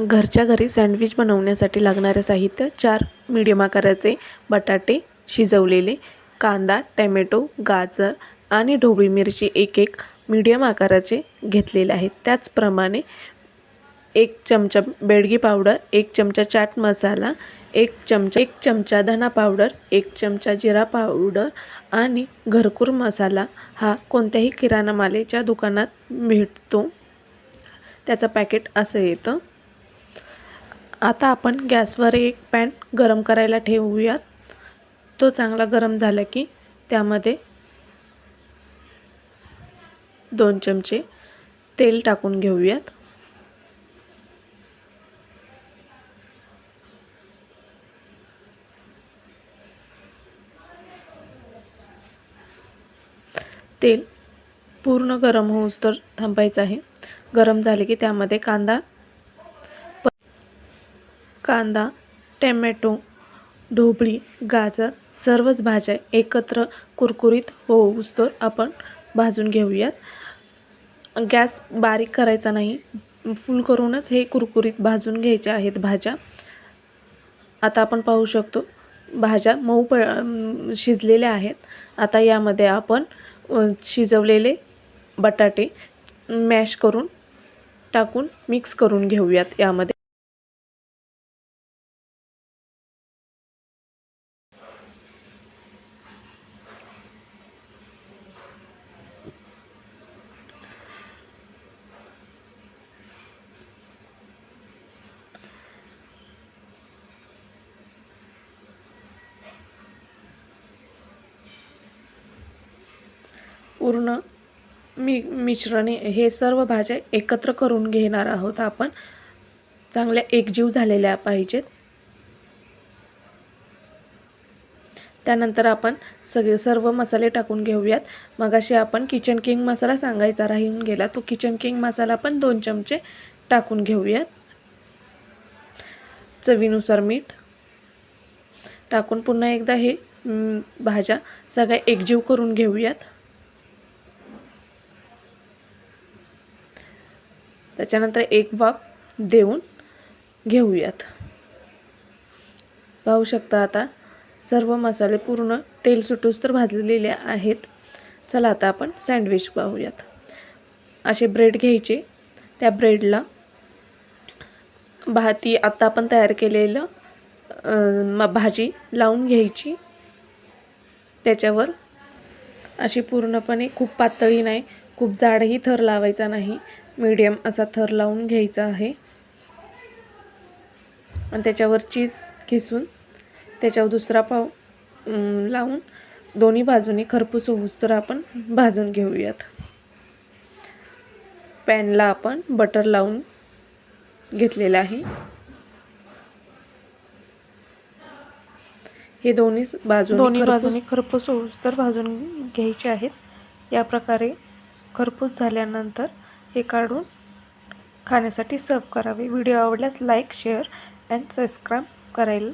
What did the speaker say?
घरच्या घरी सँडविच बनवण्यासाठी लागणारे साहित्य चार मीडियम आकाराचे बटाटे शिजवलेले कांदा टॅमॅटो गाजर आणि ढोबळी मिरची एक एक मीडियम आकाराचे घेतलेले आहेत. त्याचप्रमाणे एक चमचा बेडगी पावडर एक चमचा चाट मसाला एक चमचा एक चमचा धना पावडर एक चमचा जिरा पावडर आणि घरकूर मसाला हा कोणत्याही किराणा मालेच्या दुकानात भेटतो. त्याचं पॅकेट असं येतं. आता आपण गॅसवर एक पॅन गरम करायला ठेवूयात. तो चांगला गरम झाला की त्यामध्ये दोन चमचे तेल टाकून घेऊयात. तेल पूर्ण गरम होऊस तर थांबायचं आहे. गरम झाले की त्यामध्ये कांदा कांदा टॅमॅटो ढोबळी गाजर सर्वच भाज्या एकत्र कुरकुरीत होऊस आपण भाजून घेऊयात. गॅस बारीक करायचा नाही. फुल करूनच हे कुरकुरीत भाजून घ्यायच्या आहेत भाज्या. आता आपण पाहू शकतो भाज्या मऊ प शिजलेल्या आहेत. आता यामध्ये आपण शिजवलेले बटाटे मॅश करून टाकून मिक्स करून घेऊयात यामध्ये. पूर्ण मी मिश्रणे हे सर्व भाज्या एकत्र करून घेणार आहोत. आपण चांगल्या एकजीव झालेल्या पाहिजेत. त्यानंतर आपण सगळे सर्व मसाले टाकून घेऊयात. मगाशी आपण किचन किंग मसाला सांगायचा राहून गेला तो किचन किंग मसाला पण दोन चमचे टाकून घेऊयात. चवीनुसार मीठ टाकून पुन्हा एकदा हे भाज्या सगळ्या एकजीव करून घेऊयात. त्याच्यानंतर एक वाफ देऊन घेऊयात. पाहू शकता आता सर्व मसाले पूर्ण तेल सुटूस तर भाजलेले आहेत. चला आता आपण सँडविच पाहूयात. असे ब्रेड घ्यायचे. त्या ब्रेडला भाती आत्ता आपण तयार केलेलं म भाजी लावून घ्यायची. त्याच्यावर अशी पूर्णपणे खूप पातळी नाही खूप जाडही थर लावायचा नाही. मीडियम असा थर लावून घ्यायचा आहे. आणि त्याच्यावर चीज किसून त्याच्यावर दुसरा पाव लावून दोन्ही बाजूनी खरपूस होऊस तर आपण भाजून घेऊयात. पॅनला आपण बटर लावून घेतलेलं आहे. हे दोन्ही बाजू दोन्ही बाजूनी खरपूस होऊस तर भाजून घ्यायचे आहेत. या प्रकारे खरपूस झाल्यानंतर हे काढून खाण्यासाठी सर्व करावे. व्हिडिओ आवडल्यास लाईक शेअर अँड सबस्क्राईब करायला